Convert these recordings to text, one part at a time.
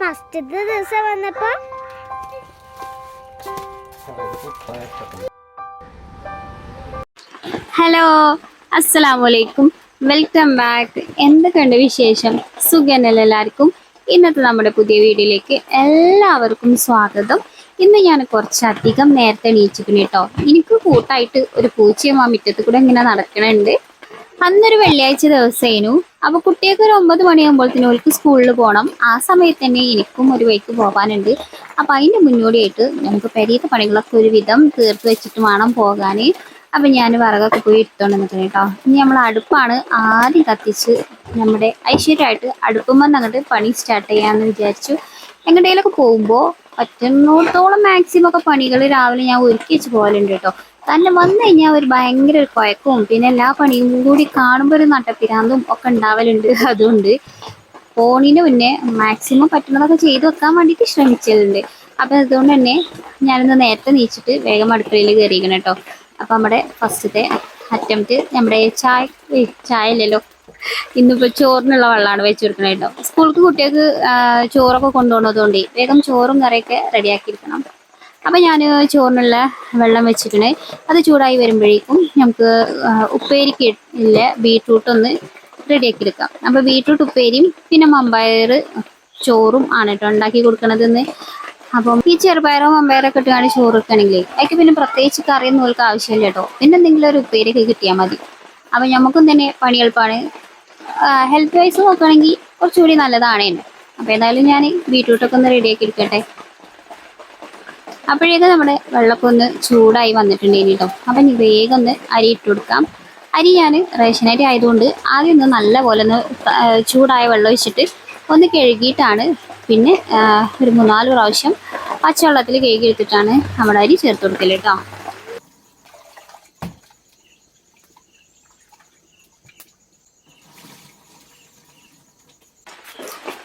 ഫസ്റ്റത്തെ ദിവസം വന്നപ്പോ ഹലോ അസ്സലാമു അലൈക്കും വെൽക്കം ബാക്ക്. എന്തൊക്കെയുണ്ട് വിശേഷം? സുഖനല്ല എല്ലാവർക്കും? ഇന്നത്തെ നമ്മുടെ പുതിയ വീഡിയോയിലേക്ക് എല്ലാവർക്കും സ്വാഗതം. ഇന്ന് ഞാൻ കുറച്ചധികം നേരത്തെ എണീച്ചിട്ടുണ്ട് കേട്ടോ. എനിക്ക് കൂട്ടായിട്ട് ഒരു പൂച്ചയും ആ മുറ്റത്ത് കൂടെ ഇങ്ങനെ നടക്കണുണ്ട്. അന്നൊരു വെള്ളിയാഴ്ച ദിവസേനു. അപ്പൊ കുട്ടിയൊക്കെ ഒരു ഒമ്പത് മണിയാകുമ്പോഴത്തേനും ഓൾക്ക് സ്കൂളിൽ പോകണം ആ സമയത്ത് തന്നെ എനിക്കും ഒരു വഴിക്ക് പോകാനുണ്ട്. അപ്പൊ അതിന്റെ മുന്നോടിയായിട്ട് നമുക്ക് പെരീത്തെ പണികളൊക്കെ ഒരുവിധം തീർത്ത് വെച്ചിട്ട് വേണം പോകാൻ അപ്പൊ ഞാൻ വിറകൊക്കെ പോയി എടുത്തോണ്ട് നിൽക്കണം കേട്ടോ. ഇനി നമ്മൾ അടുപ്പാണ് ആദ്യം കത്തിച്ച് നമ്മുടെ ഐശ്വര്യമായിട്ട് അടുപ്പുമ്പോൾ അങ്ങോട്ട് പണി സ്റ്റാർട്ട് ചെയ്യാന്ന് വിചാരിച്ചു. എങ്ങോട്ടേലൊക്കെ പോകുമ്പോൾ പറ്റുന്നിടത്തോളം മാക്സിമം ഒക്കെ പണികൾ രാവിലെ ഞാൻ ഒരുക്കി വെച്ച് പോകലുണ്ട് കേട്ടോ. കാരണം വന്നു കഴിഞ്ഞാൽ ഒരു ഭയങ്കര ഒരു കുഴക്കവും. പിന്നെ എല്ലാ പണിയും കൂടി കാണുമ്പോൾ ഒരു നട്ടപ്പിരാന്തും ഒക്കെ ഉണ്ടാവലുണ്ട് അതുകൊണ്ട് ഫോണിന് മുന്നേ മാക്സിമം പറ്റുന്നതൊക്കെ ചെയ്തു വെക്കാൻ വേണ്ടിയിട്ട് ശ്രമിച്ചതുണ്ട് അപ്പം അതുകൊണ്ട് തന്നെ ഞാനിന്ന് നേരത്തെ നീച്ചിട്ട് വേഗം അടുക്കളയിൽ കയറിയിരിക്കണം കേട്ടോ. അപ്പം നമ്മുടെ ഫസ്റ്റത്തെ അറ്റംപ്റ്റ് നമ്മുടെ ചായ ചായ അല്ലല്ലോ ഇന്നിപ്പോൾ ചോറിനുള്ള വെള്ളമാണ് വെച്ച് കൊടുക്കണത് കേട്ടോ സ്കൂൾക്ക് കുട്ടികൾക്ക് ചോറൊക്കെ കൊണ്ടുപോകുന്നതുകൊണ്ട് വേഗം ചോറും കറിയൊക്കെ റെഡിയാക്കിയിരിക്കണം. അപ്പോൾ ഞാൻ ചോറിനുള്ള വെള്ളം വെച്ചിട്ടുണ്ട് അത് ചൂടായി വരുമ്പോഴേക്കും നമുക്ക് ഉപ്പേരിക്ക് ഇല്ല ബീട്രൂട്ട് ഒന്ന് റെഡിയാക്കി എടുക്കാം അപ്പോൾ ബീട്രൂട്ട് ഉപ്പേരിയും പിന്നെ മമ്പയർ ചോറും ആണ് കേട്ടോ ഉണ്ടാക്കി കൊടുക്കണതെന്ന്. അപ്പം ഈ ചെറുപയറോ മമ്പയറൊക്കെ ഇട്ടുകൊണ്ട് ചോറ് വെക്കുകയാണെങ്കിൽ അതിക്ക് പിന്നെ പ്രത്യേകിച്ച് കറിയൊന്നും ഓൾക്ക് ആവശ്യമില്ല കേട്ടോ. പിന്നെ എന്തെങ്കിലും ഒരു ഉപ്പേരിയൊക്കെ കിട്ടിയാൽ മതി. അപ്പം നമുക്കും തന്നെ പണി എളുപ്പമാണ് ഹെൽത്ത് വൈസ് നോക്കുകയാണെങ്കിൽ കുറച്ചുകൂടി നല്ലതാണ് തന്നെ അപ്പോൾ എന്തായാലും ഞാൻ ബീട്രൂട്ടൊക്കെ ഒന്ന് റെഡിയാക്കി എടുക്കട്ടെ. അപ്പോഴേക്ക് നമ്മുടെ വെള്ളമൊക്കെ ഒന്ന് ചൂടായി വന്നിട്ടുണ്ട് ഇനി കേട്ടോ അപ്പം ഇനി വേഗം ഒന്ന് അരി ഇട്ട് കൊടുക്കാം. അരി ഞാൻ റേഷൻ അരി ആയതുകൊണ്ട് ആദ്യം ഒന്ന് നല്ല പോലെ ഒന്ന് ചൂടായ വെള്ളം ഒഴിച്ചിട്ട് ഒന്ന് കഴുകിയിട്ടാണ് പിന്നെ ഒരു മൂന്നാൽ പ്രാവശ്യം പച്ചവെള്ളത്തിൽ കഴുകി എടുത്തിട്ടാണ് നമ്മുടെ അരി ചേർത്ത് കൊടുക്കൽ കേട്ടോ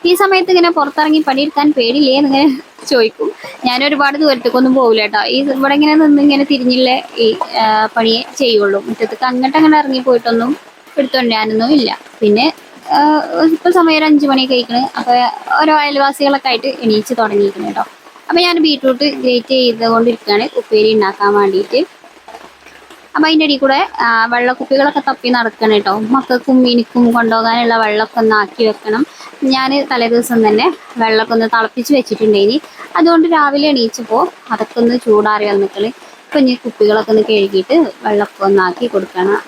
ഈ സമയത്ത് ഇങ്ങനെ പുറത്തിറങ്ങി പണിയെടുക്കാൻ പേടില്ലേ എന്നിങ്ങനെ ചോദിക്കും. ഞാൻ ഒരുപാട് ദൂരത്തേക്കൊന്നും പോകില്ല കേട്ടോ. ഈ ഇവിടെ ഇങ്ങനെ നിന്ന് ഇങ്ങനെ തിരിഞ്ഞില്ലേ ഈ പണിയെ ചെയ്യുള്ളൂ. മുറ്റത്തേക്ക് അങ്ങോട്ട് അങ്ങനെ ഇറങ്ങി പോയിട്ടൊന്നും എടുത്തോണ്ടാനൊന്നും ഇല്ല. പിന്നെ ഇപ്പൊ സമയം ഒരു അഞ്ചു മണിയൊക്കെ കഴിക്കണ് അപ്പൊ ഓരോ അയൽവാസികളൊക്കെ ആയിട്ട് എണീച്ച് തുടങ്ങിയിരിക്കുന്നു കേട്ടോ. അപ്പൊ ഞാൻ ബീട്രൂട്ട് ഗ്രേറ്റ് ചെയ്തുകൊണ്ടിരിക്കുകയാണ്. ഉപ്പേരി ഉണ്ടാക്കാൻ വേണ്ടിയിട്ട്. അപ്പൊ അതിന്റെ ഇടയിൽ കൂടെ വെള്ളക്കുപ്പികളൊക്കെ തപ്പി നടക്കണം കേട്ടോ. മക്കൾക്കും എനിക്കും കൊണ്ടുപോകാനുള്ള വെള്ളമൊക്കെ ഒന്ന് ആക്കി വെക്കണം. ഞാൻ തലേദിവസം തന്നെ വെള്ളമൊക്കെ ഒന്ന് തിളപ്പിച്ച് വെച്ചിട്ടുണ്ടേനി അതുകൊണ്ട് രാവിലെ എണീച്ചപ്പോൾ അതൊക്കെ ഒന്ന് ചൂടാറി വന്നിട്ട് ഇപ്പം ഇനി കുപ്പികളൊക്കെ ഒന്ന് കഴുകിയിട്ട് വെള്ളമൊക്കെ ഒന്ന് ആക്കി കൊടുക്കണം.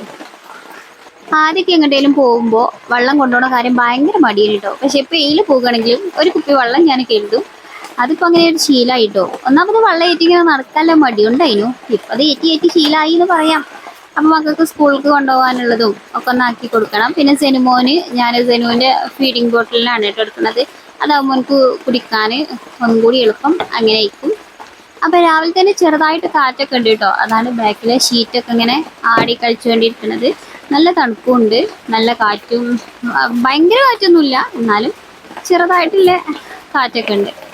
ആദ്യമൊക്കെ എങ്ങോട്ടേലും പോകുമ്പോൾ വെള്ളം കൊണ്ടുപോകുന്ന കാര്യം ഭയങ്കര മടിയാണ് കേട്ടോ. പക്ഷെ ഇപ്പം എയിൽ പോകുകയാണെങ്കിലും ഒരു കുപ്പി വെള്ളം ഞാൻ കരുതും. അതിപ്പോൾ അങ്ങനെ ഒരു ശീലമായിട്ടോ ഒന്നാമത് വെള്ളം ഏറ്റി ഇങ്ങനെ നടക്കാനുള്ള മടിയുണ്ടായിനു. ഇപ്പൊ അത് ഏറ്റി ഏറ്റി ശീലമായി എന്ന് പറയാം. അപ്പൊ മക്കൾക്ക് സ്കൂളിലേക്ക് കൊണ്ടുപോകാനുള്ളതും ഒക്കെ ഒന്ന് ആക്കി കൊടുക്കണം. പിന്നെ സെനുമോന് ഞാൻ സെനുവിന്റെ ഫീഡിങ് ബോട്ടിലാണ് കേട്ടോ എടുക്കുന്നത്. അതാകുമ്പോൾ എനിക്ക് കുടിക്കാൻ ഒന്നും കൂടി എളുപ്പം അങ്ങനെ ആയിരിക്കും. അപ്പം രാവിലെ തന്നെ ചെറുതായിട്ട് കാറ്റൊക്കെ ഉണ്ട് കേട്ടോ. അതാണ് ബാക്കിലെ ഷീറ്റൊക്കെ ഇങ്ങനെ ആടി കളിച്ചുകൊണ്ടിരിക്കുന്നത് നല്ല തണുപ്പുണ്ട്. നല്ല കാറ്റും ഭയങ്കര കാറ്റൊന്നുമില്ല. എന്നാലും ചെറുതായിട്ടുള്ള കാറ്റൊക്കെ ഉണ്ട്.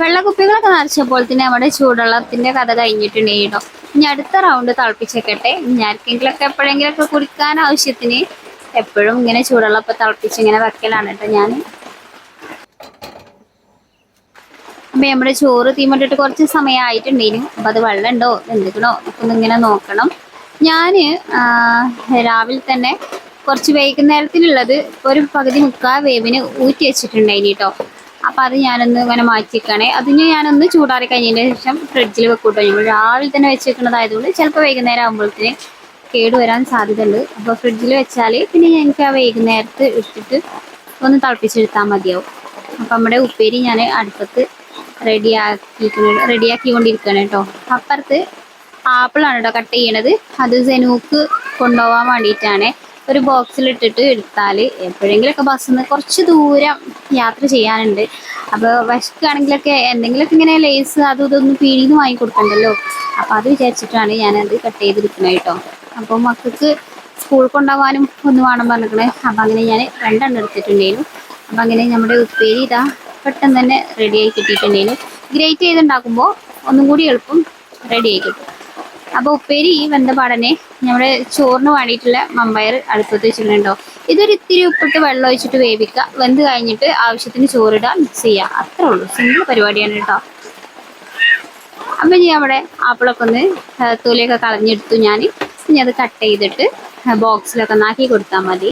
വെള്ളക്കുപ്പികളൊക്കെ നിറച്ചപ്പോൾ തന്നെ നമ്മുടെ ചൂടുവെള്ളത്തിന്റെ കഥ കഴിഞ്ഞിട്ടുണ്ട് കേട്ടോ ഇനി അടുത്ത റൗണ്ട് തിളപ്പിച്ചേക്കട്ടെ. ഇനി ആർക്കെങ്കിലൊക്കെ എപ്പോഴെങ്കിലൊക്കെ കുടിക്കാൻ ആവശ്യത്തിന് എപ്പോഴും ഇങ്ങനെ ചൂടുവെള്ളം ഇപ്പൊ തിളപ്പിച്ച് ഇങ്ങനെ വെക്കലാണ് കേട്ടോ ഞാൻ അപ്പൊ നമ്മുടെ ചോറ് തീമട്ടിട്ട് കുറച്ച് സമയമായിട്ടുണ്ടേനും അപ്പൊ അത് വെള്ളം ഉണ്ടോ എന്തെക്കണോ ഒക്കെ ഇങ്ങനെ നോക്കണം. ഞാൻ രാവിലെ തന്നെ കുറച്ച് വൈകുന്നേരത്തിനുള്ളത് ഒരു പകുതി മുക്കാൽ വേവിന് ഊറ്റി വെച്ചിട്ടുണ്ടായിരുന്നു കേട്ടോ. അപ്പൊ അത് ഞാനൊന്ന് ഇങ്ങനെ മാറ്റി വെക്കണേ അതിന് ഞാനൊന്ന് ചൂടാറി കഴിഞ്ഞതിന് ശേഷം ഫ്രിഡ്ജിൽ വെക്കൂട്ടോ. ഞങ്ങൾ രാവിലെ തന്നെ വെച്ച് വെക്കുന്നതായതുകൊണ്ട് ചിലപ്പോൾ വൈകുന്നേരം ആകുമ്പോഴത്തേന് കേട് വരാൻ സാധ്യതയുണ്ട്. അപ്പോൾ ഫ്രിഡ്ജിൽ വെച്ചാൽ പിന്നെ ഞങ്ങൾക്ക് ആ വൈകുന്നേരത്ത് ഇട്ടിട്ട് ഒന്ന് തിളപ്പിച്ചെടുത്താൽ മതിയാവും. അപ്പം നമ്മുടെ ഉപ്പേരി ഞാൻ അടുപ്പത്ത് റെഡിയാക്കിയിരിക്കുന്നത് റെഡിയാക്കിക്കൊണ്ടിരിക്കുകയാണ് കേട്ടോ. അപ്പുറത്ത് ആപ്പിളാണ് കേട്ടോ കട്ട് ചെയ്യണത്. അത് സെനൂക്ക് കൊണ്ടുപോകാൻ വേണ്ടിയിട്ടാണ്. ഒരു ബോക്സിൽ ഇട്ടിട്ട് എടുത്താൽ എപ്പോഴെങ്കിലുമൊക്കെ ബസ്സിൽ നിന്ന് കുറച്ച് ദൂരം യാത്ര ചെയ്യാനുണ്ട്. അപ്പോൾ വിശക്കുകയാണെങ്കിലൊക്കെ എന്തെങ്കിലുമൊക്കെ ഇങ്ങനെ ലേസ് അതും ഇതൊന്നും പീടിന്ന് വാങ്ങി കൊടുക്കണ്ടല്ലോ? അപ്പോൾ അത് വിചാരിച്ചിട്ടാണ് ഞാനത് കട്ട് ചെയ്തിരിക്കുന്നത് കേട്ടോ അപ്പോൾ മക്കൾക്ക് സ്കൂൾ കൊണ്ടുപോകാനും ഒന്ന് വേണം പറഞ്ഞിരിക്കണേ. അപ്പം അങ്ങനെ ഞാൻ രണ്ടെണ്ണം എടുത്തിട്ടുണ്ടായിരുന്നു അപ്പം അങ്ങനെ നമ്മുടെ ഉപ്പേരി ഇതാ പെട്ടെന്ന് തന്നെ റെഡിയായി കിട്ടിയിട്ടുണ്ടായിരുന്നു ഗ്രേറ്റ് ചെയ്തുണ്ടാക്കുമ്പോൾ ഒന്നും കൂടി എളുപ്പം റെഡിയായി കിട്ടും. അപ്പോൾ ഉപ്പേരി ഈ വെന്തപാടനെ നമ്മുടെ ചോറിന് വേണ്ടിയിട്ടുള്ള മമ്പയർ അടുപ്പത്ത് വെച്ചിട്ടുണ്ടോ? ഇതൊരു ഇത്തിരി ഉപ്പിട്ട് വെള്ളം ഒഴിച്ചിട്ട് വേവിക്കുക വെന്ത് കഴിഞ്ഞിട്ട് ആവശ്യത്തിന് ചോറിടുക മിക്സ് ചെയ്യുക അത്രേ ഉള്ളൂ. സിമ്പിൾ പരിപാടിയാണ് കേട്ടോ അപ്പം ഞാൻ അവിടെ ആപ്പിളൊക്കെ ഒന്ന് തൊലിയൊക്കെ കളഞ്ഞെടുത്തു ഞാൻ ഇനി അത് കട്ട് ചെയ്തിട്ട് ബോക്സിലൊക്കെ നാക്കി കൊടുത്താൽ മതി.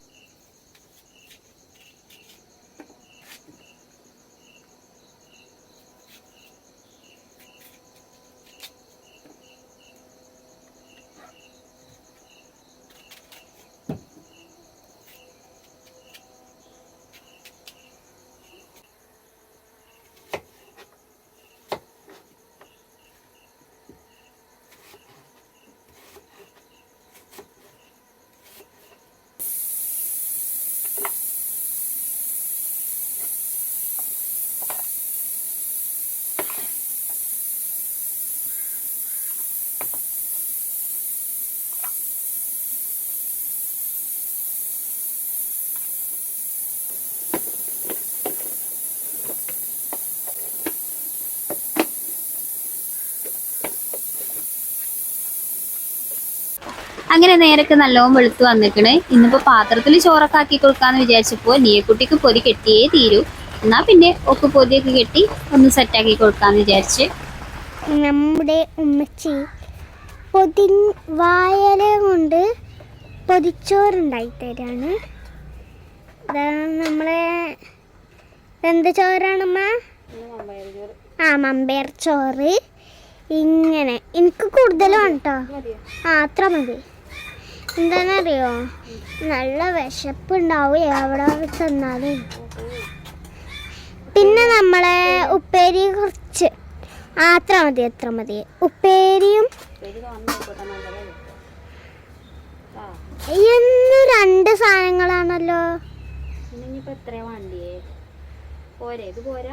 അങ്ങനെ നേരൊക്കെ നല്ലോണം വെളുത്ത് വന്നിക്കണ്. ഇന്നിപ്പോ പാത്രത്തിൽ ചോറൊക്കെ ആക്കി കൊടുക്കാന്ന് വിചാരിച്ചപ്പോ നീയക്കുട്ടിക്ക് പൊതി കെട്ടിയേ തീരൂ. എന്നാ പിന്നെ ഒക്കെ പൊതിയൊക്കെ കെട്ടി ഒന്ന് സെറ്റാക്കി കൊടുക്കാന്ന് വിചാരിച്ച്. നമ്മുടെ ഉമ്മച്ചി പൊതി വായല കൊണ്ട് പൊതിച്ചോറുണ്ടായി തരാണ്. നമ്മളെ എന്ത് ചോറാണമ്മ? ആ മമ്പയർ ചോറ്. ഇങ്ങനെ. എനിക്ക് കൂടുതലും കേട്ടോ ആ അത്ര മതി. എന്താണെന്നറിയോ? നല്ല വിശപ്പുണ്ടാവും എവിടെ ചെന്നാലും. പിന്നെ നമ്മളെ ഉപ്പേരി കുറച്ച്. അത്ര മതി അത്ര മതി. ഉപ്പേരിയും എന്ന് രണ്ട് സാധനങ്ങളാണല്ലോ. കൊഴപ്പില്ല.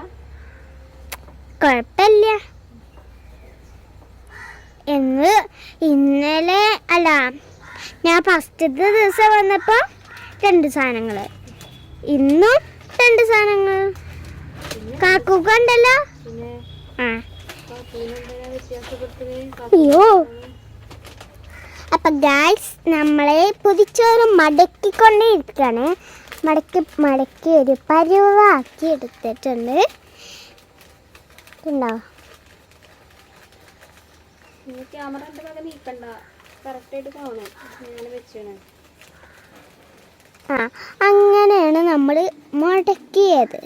കുഴപ്പമില്ല എന്ന് ഇന്നലെ അല്ല ഞാൻ ഫസ്റ്റത്തെ ദിവസം വന്നപ്പോൾ രണ്ട് സാധനങ്ങൾ ഇന്നും രണ്ട് സാധനങ്ങൾ കാക്കൂക്ക ഉണ്ടല്ലോ ആ. അയ്യോ. അപ്പം ഗായ്സ് നമ്മളെ പുതിച്ചോറ് മടക്കിക്കൊണ്ടേ ഇരിക്കുകയാണ് മടക്കി മടക്കി ഒരു പരുവാക്കി എടുത്തിട്ടുണ്ട്. ഉണ്ടോ ക്യാമറ നീക്കണ്ട. കാണും വെച്ചാണ്. ആ അങ്ങനെയാണ് നമ്മൾ മുടക്കിയത്.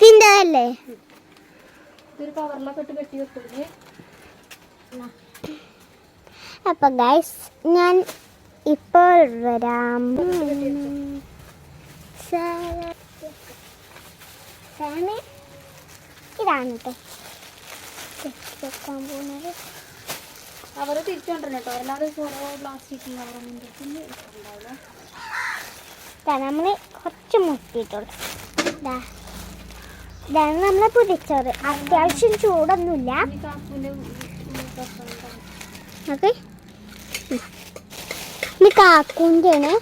ഇതിന്റെ അല്ലേ ഇതൊരു കവറിലൊക്കെ ഇട്ട് കെട്ടി വെക്കുന്നത് അപ്പൊ ഗൈസ് ഞാൻ ഇപ്പോൾ വരാം. ഇതാണ്. കേട്ടോ വെക്കാൻ പോകുന്നത് കവർ തിരിച്ചു കൊണ്ടുവരണം കേട്ടോ അല്ലാതെ പ്ലാസ്റ്റിക് കവറൊന്നും ഉണ്ടാവില്ല നമ്മൾ കുറച്ച് മുട്ടിയിട്ടുള്ളു ഇതാ ഇതാണ് നമ്മളെ പുതിച്ചോറ് അത്യാവശ്യം ചൂടൊന്നുമില്ല. ഓക്കെ. ഇത് കാക്കൂന്റെ ആണ്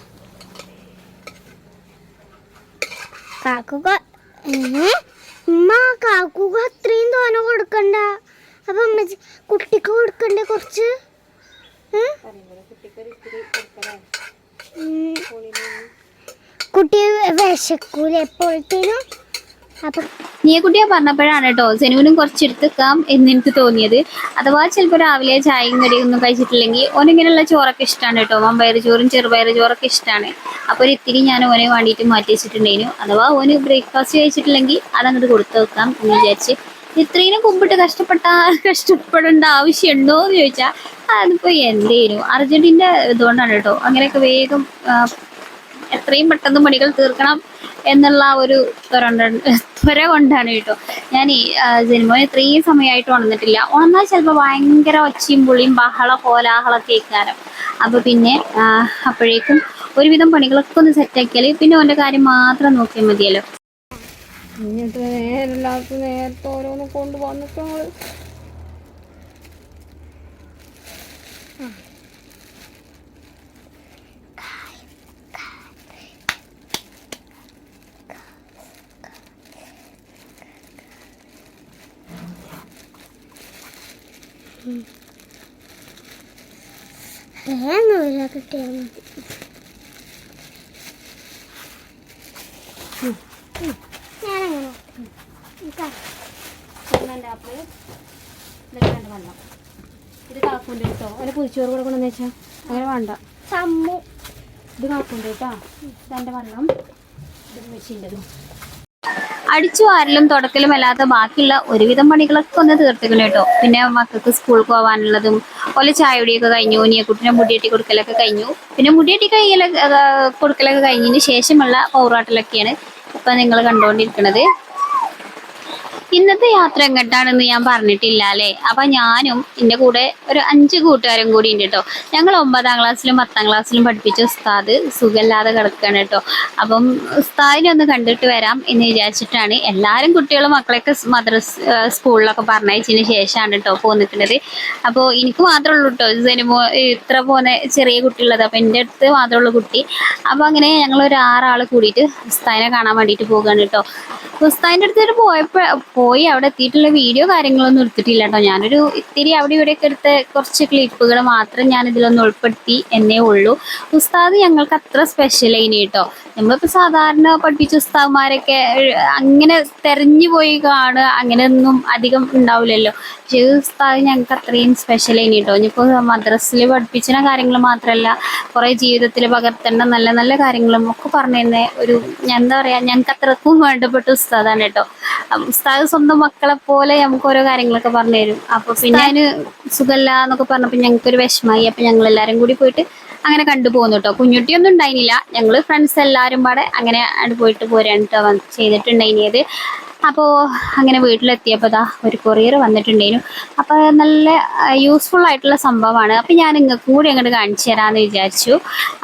കാക്കുക? ഉമ്മ കാക്കുക അത്രയും തോന കൊടുക്കണ്ട. അപ്പൊ അമ്മച്ചി കുട്ടിക്ക് കൊടുക്കണ്ടേ കുറച്ച്? കുട്ടി വിശക്കൂല എപ്പോഴത്തേനും? അപ്പൊ നീയക്കുട്ടിയെ പറഞ്ഞപ്പോഴാണ് കേട്ടോ സെനുവിനും കുറച്ച് എടുത്തേക്കാം എന്ന് എനിക്ക് തോന്നിയത്. അഥവാ ചിലപ്പോൾ രാവിലെ ചായയും കടിയും ഒന്നും കഴിച്ചിട്ടില്ലെങ്കിൽ ഓനിങ്ങനെയുള്ള ചോറൊക്കെ ഇഷ്ടമാണ് കേട്ടോ. വമ്പയർ ചോറും ചെറുപയർ ചോറൊക്കെ ഇഷ്ടമാണ് അപ്പോൾ ഒരു ഇത്തിരി ഞാൻ ഓനെ വേണ്ടിയിട്ട് മാറ്റി വെച്ചിട്ടുണ്ടായിരുന്നു. അഥവാ ഓന് ബ്രേക്ക്ഫാസ്റ്റ് കഴിച്ചിട്ടില്ലെങ്കിൽ അതങ്ങോട്ട് കൊടുത്തു വെക്കാം എന്ന് വിചാരിച്ച് ഇത്രയും കുമ്പിട്ട് കഷ്ടപ്പെട്ട കഷ്ടപ്പെടേണ്ട ആവശ്യമുണ്ടോ എന്ന് ചോദിച്ചാൽ അതിപ്പോൾ എന്തേലും അർജന്റീന്റെ ഇതുകൊണ്ടാണ് കേട്ടോ. അങ്ങനെയൊക്കെ വേഗം എത്രയും പെട്ടെന്ന് പണികൾ തീർക്കണം എന്നുള്ള ഒരു ത്വര കൊണ്ടാണ് കേട്ടോ. ഞാൻ ഈ ജന്മം ഇത്രയും സമയമായിട്ട് ഉണർന്നിട്ടില്ല ഉണർന്നാൽ ചിലപ്പോൾ ഭയങ്കര ഒച്ചയും പുളിയും ബഹള കോലാഹളമൊക്കെ കേൾക്കാനും അപ്പോൾ പിന്നെ അപ്പോഴേക്കും ഒരുവിധം പണികളൊക്കെ ഒന്ന് സെറ്റാക്കിയാൽ പിന്നെ ഓന്റെ കാര്യം മാത്രം നോക്കിയാൽ മതിയല്ലോ. എന്നിട്ട് നേരല്ലാത്ത നേരത്തെ ഓരോന്ന് കൊണ്ട് വന്നിട്ട് ഞങ്ങൾ വേഗം കിട്ടിയാൽ മതി ഞാനങ്ങനെ ഇതാ. ചെറുമേന്റെ ആപ്പിൾ ഇതിൽ രണ്ട് ഇത് അങ്ങനെ വേണ്ട. സമ്മു ഇത് കാക്കുണ്ട് കേട്ടോ. ഇതെന്റെ വെള്ളം അടിച്ചു വാരലും തുടക്കലും അല്ലാത്ത ബാക്കിയുള്ള ഒരുവിധം പണികളൊക്കെ ഒന്ന് തീർത്തിക്കണം കേട്ടോ. പിന്നെ മക്കൾക്ക് സ്കൂളിൽ പോകാനുള്ളതും ഓലെ ചായയുടെയൊക്കെ കഴിഞ്ഞു കുട്ടിനെ മുടിയെട്ടി കൊടുക്കലൊക്കെ കഴിഞ്ഞു. പിന്നെ മുടിയെട്ടി കയ്യിലൊക്കെ കൊടുക്കലൊക്കെ കഴിഞ്ഞതിന് ശേഷമുള്ള പൗറാട്ടലൊക്കെയാണ് ഇപ്പൊ നിങ്ങൾ കണ്ടുകൊണ്ടിരിക്കുന്നത്. ഇന്നത്തെ യാത്ര എങ്ങോട്ടാണെന്ന് ഞാൻ പറഞ്ഞിട്ടില്ല അല്ലേ? അപ്പൊ ഞാനും എന്റെ കൂടെ ഒരു അഞ്ച് കൂട്ടുകാരും കൂടി ഉണ്ട് കേട്ടോ ഞങ്ങൾ ഒമ്പതാം ക്ലാസ്സിലും പത്താം ക്ലാസ്സിലും പഠിപ്പിച്ച ഉസ്താദ് സുഖമില്ലാതെ കിടക്കുകയാണ് കേട്ടോ അപ്പം ഉസ്താദിനെ ഒന്ന് കണ്ടിട്ട് വരാം എന്ന് വിചാരിച്ചിട്ടാണ് എല്ലാവരും കുട്ടികളും മക്കളെയൊക്കെ സ് മദ്രസ് സ്കൂളിലൊക്കെ പറഞ്ഞയച്ചതിന് ശേഷമാണ് കേട്ടോ പോന്നിട്ടുള്ളത്. അപ്പോൾ എനിക്ക് മാത്രമേ ഉള്ളൂ കേട്ടോ സിനിമ ഇത്ര പോകുന്ന ചെറിയ കുട്ടിയുള്ളത്. അപ്പം എന്റെ അടുത്ത് മാത്രമേ ഉള്ളൂ കുട്ടി. അപ്പോൾ അങ്ങനെ ഞങ്ങൾ ഒരു ആറാൾ കൂടിയിട്ട് ഉസ്താദിനെ കാണാൻ വേണ്ടിയിട്ട് പോകുകയാണ് കേട്ടോ ഉസ്താദിന്റെ അടുത്ത് പോയപ്പോൾ പോയി അവിടെ എത്തിയിട്ടുള്ള വീഡിയോ കാര്യങ്ങളൊന്നും എടുത്തിട്ടില്ല കേട്ടോ. ഞാനൊരു ഇത്തിരി അവിടെ ഇവിടെയൊക്കെ എടുത്ത കുറച്ച് ക്ലിപ്പുകൾ മാത്രം ഞാൻ ഇതിലൊന്ന് ഉൾപ്പെടുത്തി എന്നേ ഉള്ളൂ. ഉസ്താദ് ഞങ്ങൾക്ക് അത്ര സ്പെഷ്യൽ ഇനി കേട്ടോ. നമ്മളിപ്പോൾ സാധാരണ പഠിപ്പിച്ച ഉസ്താദ്മാരൊക്കെ അങ്ങനെ തെരഞ്ഞു പോയി കാണുക അങ്ങനെയൊന്നും അധികം ഉണ്ടാവില്ലല്ലോ. പക്ഷേ ഉസ്താദ് ഞങ്ങൾക്ക് അത്രയും സ്പെഷ്യൽ ഇനി കേട്ടോ. ഇനിയിപ്പോൾ മദ്രസിൽ പഠിപ്പിച്ചിന കാര്യങ്ങൾ മാത്രമല്ല കുറേ ജീവിതത്തിൽ പകർത്തേണ്ട നല്ല നല്ല കാര്യങ്ങളും ഒക്കെ പറഞ്ഞു തന്നെ ഒരു എന്താ പറയുക ഞങ്ങൾക്ക് അത്രക്കും വേണ്ടപ്പെട്ട ഉസ്താദാണ് കേട്ടോ. ഉസ്താദ് സ്വന്തം മക്കളെ പോലെ നമുക്ക് ഓരോ കാര്യങ്ങളൊക്കെ പറഞ്ഞു തരും. അപ്പൊ പിന്നെ അതിന് സുഖമല്ല എന്നൊക്കെ പറഞ്ഞപ്പോ ഞങ്ങൾക്ക് ഒരു വിഷമായി അപ്പൊ ഞങ്ങൾ എല്ലാരും കൂടി പോയിട്ട് അങ്ങനെ കണ്ടു പോകുന്നു കേട്ടോ കുഞ്ഞുട്ടിയൊന്നും ഉണ്ടായിരുന്നില്ല ഞങ്ങൾ ഫ്രണ്ട്സ് എല്ലാരും പാടെ അങ്ങനെ പോയിട്ട് പോരാണ് കേട്ടോ ചെയ്തിട്ടുണ്ടായിരുന്നത് അപ്പോൾ അങ്ങനെ വീട്ടിലെത്തിയപ്പോൾ ദാ ഒരു കൊറിയർ വന്നിട്ടുണ്ടായിരുന്നു അപ്പോൾ നല്ല യൂസ്ഫുൾ ആയിട്ടുള്ള സംഭവമാണ്. അപ്പോൾ ഞാൻ നിങ്ങൾക്ക് കൂടി അങ്ങോട്ട് കാണിച്ചു തരാമെന്ന് വിചാരിച്ചു.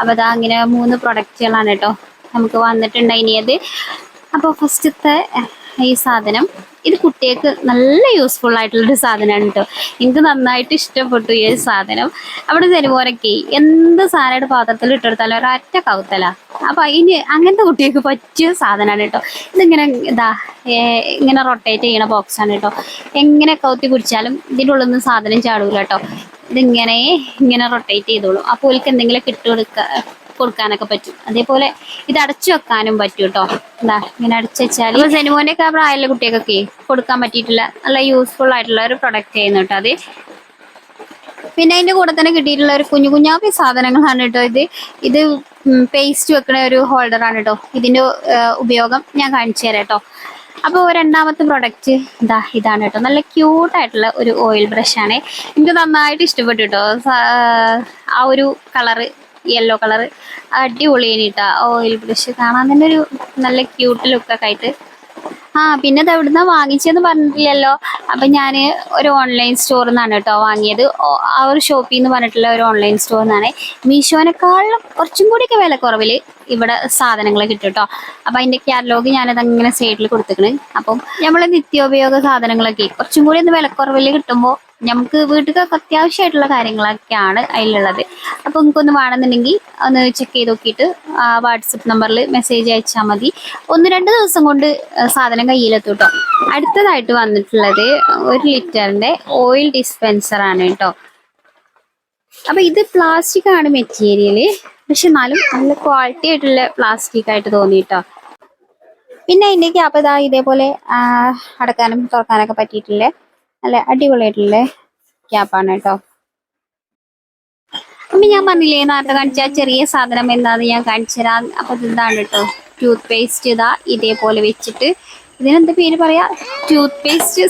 അപ്പോൾ ദാ അങ്ങനെ മൂന്ന് പ്രൊഡക്റ്റുകളാണ് കേട്ടോ നമുക്ക് വന്നിട്ടുണ്ടായിരുന്നത് അപ്പോൾ ഫസ്റ്റത്തെ ഈ സാധനം. ഇത് കുട്ടികൾക്ക് നല്ല യൂസ്ഫുൾ ആയിട്ടുള്ളൊരു സാധനമാണ് കേട്ടോ എനിക്ക് നന്നായിട്ട് ഇഷ്ടപ്പെട്ടു ഈ ഒരു സാധനം. അവിടെ ജനുവരൊക്കെ എന്ത് സാധനമായിട്ട് പാത്രത്തിൽ ഇട്ടെടുത്താലും ഒരൊറ്റ കൗത്തല. അപ്പം അതിന് അങ്ങനത്തെ കുട്ടികൾക്ക് പറ്റിയ സാധനമാണ് കേട്ടോ ഇതിങ്ങനെ ഇതാ ഇങ്ങനെ റൊട്ടേറ്റ് ചെയ്യണ ബോക്സാണ് കേട്ടോ എങ്ങനെ കൗത്തി കുടിച്ചാലും ഇതിന്റെ ഉള്ളിൽ നിന്ന് സാധനം ചാടൂല കേട്ടോ ഇതിങ്ങനെ ഇങ്ങനെ റൊട്ടേറ്റ് ചെയ്തോളൂ. അപ്പോൾ എനിക്ക് എന്തെങ്കിലും ഇട്ട് കൊടുക്കുക കൊടുക്കാനൊക്കെ പറ്റും. അതേപോലെ ഇത് അടച്ചു വെക്കാനും പറ്റും കേട്ടോ എന്താ ഇങ്ങനെ അടച്ചു വെച്ചാൽ സെനിമോന്റെ ഒക്കെ പ്രായമുള്ള കുട്ടികൾക്കൊക്കെ കൊടുക്കാൻ പറ്റിയിട്ടുള്ള നല്ല യൂസ്ഫുൾ ആയിട്ടുള്ള ഒരു പ്രൊഡക്റ്റ് ആയിരുന്നു കേട്ടോ അത്. പിന്നെ അതിന്റെ കൂടെ തന്നെ കിട്ടിയിട്ടുള്ള ഒരു കുഞ്ഞു കുഞ്ഞാപ്പി സാധനങ്ങളാണ് കേട്ടോ ഇത്. ഇത് പേസ്റ്റ് വെക്കുന്ന ഒരു ഹോൾഡറാണ് കേട്ടോ ഇതിന്റെ ഉപയോഗം ഞാൻ കാണിച്ചു തരാം കേട്ടോ അപ്പോൾ രണ്ടാമത്തെ പ്രൊഡക്റ്റ് ഇതാ ഇതാണ് കേട്ടോ നല്ല ക്യൂട്ടായിട്ടുള്ള ഒരു ഓയിൽ ബ്രഷാണ് എനിക്ക് നന്നായിട്ട് ഇഷ്ടപ്പെട്ടു കേട്ടോ ആ ഒരു കളറ് യെല്ലോ കളറ് അടിപൊളിയാണ് കേട്ടോ ഓയിൽ ബ്രഷ് കാണാൻ തന്നെ ഒരു നല്ല ക്യൂട്ട് ലുക്കൊക്കെ ആയിട്ട്. ആ പിന്നെ അത് എവിടുന്ന വാങ്ങിച്ചെന്ന് പറഞ്ഞിട്ടില്ലല്ലോ. അപ്പൊ ഞാൻ ഒരു ഓൺലൈൻ സ്റ്റോറിൽ നിന്നാണ് കേട്ടോ വാങ്ങിയത്. ആ ഒരു ഷോപ്പിൽ നിന്ന് പറഞ്ഞിട്ടുള്ള ഒരു ഓൺലൈൻ സ്റ്റോറിൽ നിന്നാണ് മീഷോനേക്കാളും കുറച്ചും കൂടിയൊക്കെ വില കുറവിൽ ഇവിടെ സാധനങ്ങൾ കിട്ടും കേട്ടോ. അപ്പൊ അതിന്റെ കാറ്റലോഗ് ഞാനത് അങ്ങനെ സൈഡിൽ കൊടുത്തിക്കണ്. അപ്പം നമ്മളെ നിത്യോപയോഗ സാധനങ്ങളൊക്കെ കുറച്ചും കൂടി ഒന്ന് വിലക്കുറവിൽ കിട്ടുമ്പോൾ നമുക്ക് വീട്ടിലൊക്കെ അത്യാവശ്യമായിട്ടുള്ള കാര്യങ്ങളൊക്കെയാണ് അതിലുള്ളത്. അപ്പോൾ നിങ്ങൾക്കൊന്ന് വേണമെന്നുണ്ടെങ്കിൽ ഒന്ന് ചെക്ക് ചെയ്ത് നോക്കിയിട്ട് വാട്സപ്പ് നമ്പറിൽ മെസ്സേജ് അയച്ചാൽ മതി. ഒന്ന് രണ്ട് ദിവസം കൊണ്ട് സാധനം കയ്യിലെത്തും കേട്ടോ. അടുത്തതായിട്ട് വന്നിട്ടുള്ളത് ഒരു ലിറ്ററിന്റെ ഓയിൽ ഡിസ്പെൻസർ ആണ് കേട്ടോ. അപ്പൊ ഇത് പ്ലാസ്റ്റിക് ആണ് മെറ്റീരിയൽ പക്ഷെ എന്നാലും നല്ല ക്വാളിറ്റി ആയിട്ടുള്ള പ്ലാസ്റ്റിക് ആയിട്ട് തോന്നിയിട്ടോ. പിന്നെ അതിന്റെ ക്യാപ്പ് ഇതാ ഇതേപോലെ അടക്കാനും തുറക്കാനൊക്കെ പറ്റിയിട്ടുള്ള നല്ല അടിപൊളിയായിട്ടുള്ള ക്യാപ്പാണ് കേട്ടോ. അപ്പൊ ഞാൻ പറഞ്ഞില്ലേ നേരത്തെ കാണിച്ച ചെറിയ സാധനം എന്താന്ന് ഞാൻ കാണിച്ചു തരാം അപ്പൊ ഇതാണ് കേട്ടോ ടൂത്ത് പേസ്റ്റ് ഇതാ ഇതേപോലെ വെച്ചിട്ട് ഇതിനെന്താ പേര് പറയാ? ടൂത്ത് പേസ്റ്റ്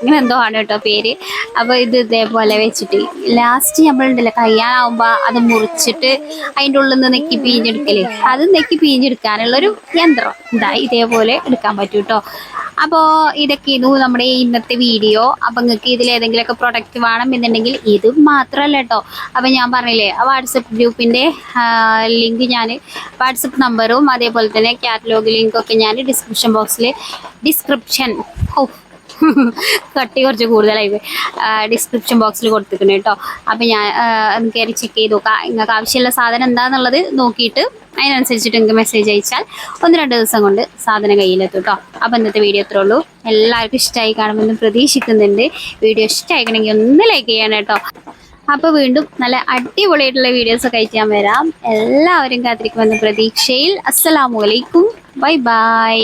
ഇങ്ങനെ എന്തോ ആണ് കേട്ടോ പേര്. അപ്പൊ ഇത് ഇതേപോലെ വെച്ചിട്ട് ലാസ്റ്റ് നമ്മളുണ്ടല്ലോ കയ്യാനാവുമ്പോ അത് മുറിച്ചിട്ട് അതിന്റെ ഉള്ളിൽ നിന്ന് നെക്കി പിഴിഞ്ഞെടുക്കൽ അത് നെക്കി പിഴിഞ്ഞെടുക്കാനുള്ള ഒരു യന്ത്രം. ഇതാ ഇതേപോലെ എടുക്കാൻ പറ്റും കേട്ടോ അപ്പോൾ ഇതൊക്കെ ഇതു നമ്മുടെ ഇന്നത്തെ വീഡിയോ. അപ്പം നിങ്ങൾക്ക് ഇതിൽ ഏതെങ്കിലുമൊക്കെ പ്രൊഡക്റ്റ് വേണം എന്നുണ്ടെങ്കിൽ ഇത് മാത്രമല്ല കേട്ടോ അപ്പം ഞാൻ പറഞ്ഞില്ലേ ആ വാട്സപ്പ് ഗ്രൂപ്പിന്റെ ലിങ്ക് ഞാൻ വാട്സപ്പ് നമ്പറും അതേപോലെ തന്നെ കാറ്റലോഗ് ലിങ്കൊക്കെ ഞാൻ ഡിസ്ക്രിപ്ഷൻ ബോക്സിൽ ഡിസ്ക്രിപ്ഷൻ ഓ കട്ടി കുറച്ച് കൂടുതലായി ഡിസ്ക്രിപ്ഷൻ ബോക്സിൽ കൊടുത്തിട്ടുണ്ട് കേട്ടോ അപ്പം ഞാൻ കയറി ചെക്ക് ചെയ്ത് നോക്കാം. നിങ്ങൾക്ക് ആവശ്യമുള്ള സാധനം എന്താണെന്നുള്ളത് നോക്കിയിട്ട് അതിനനുസരിച്ചിട്ട് നിങ്ങൾക്ക് മെസ്സേജ് അയച്ചാൽ ഒന്ന് രണ്ട് ദിവസം കൊണ്ട് സാധനം കയ്യിലെത്തും കേട്ടോ അപ്പം ഇന്നത്തെ വീഡിയോ ഇത്രേ ഉള്ളൂ. എല്ലാവർക്കും ഇഷ്ടമായി കാണുമെന്ന് പ്രതീക്ഷിക്കുന്നുണ്ട്. വീഡിയോ ഇഷ്ടമായിക്കണമെങ്കിൽ ഒന്ന് ലൈക്ക് ചെയ്യണം കേട്ടോ. അപ്പോൾ വീണ്ടും നല്ല അടിപൊളിയായിട്ടുള്ള വീഡിയോസ് ഒക്കെ അയച്ചു ഞാൻ വരാം. എല്ലാവരും കാത്തിരിക്കുമെന്ന് പ്രതീക്ഷയിൽ. അസ്സലാമു അലൈക്കും. Bye bye.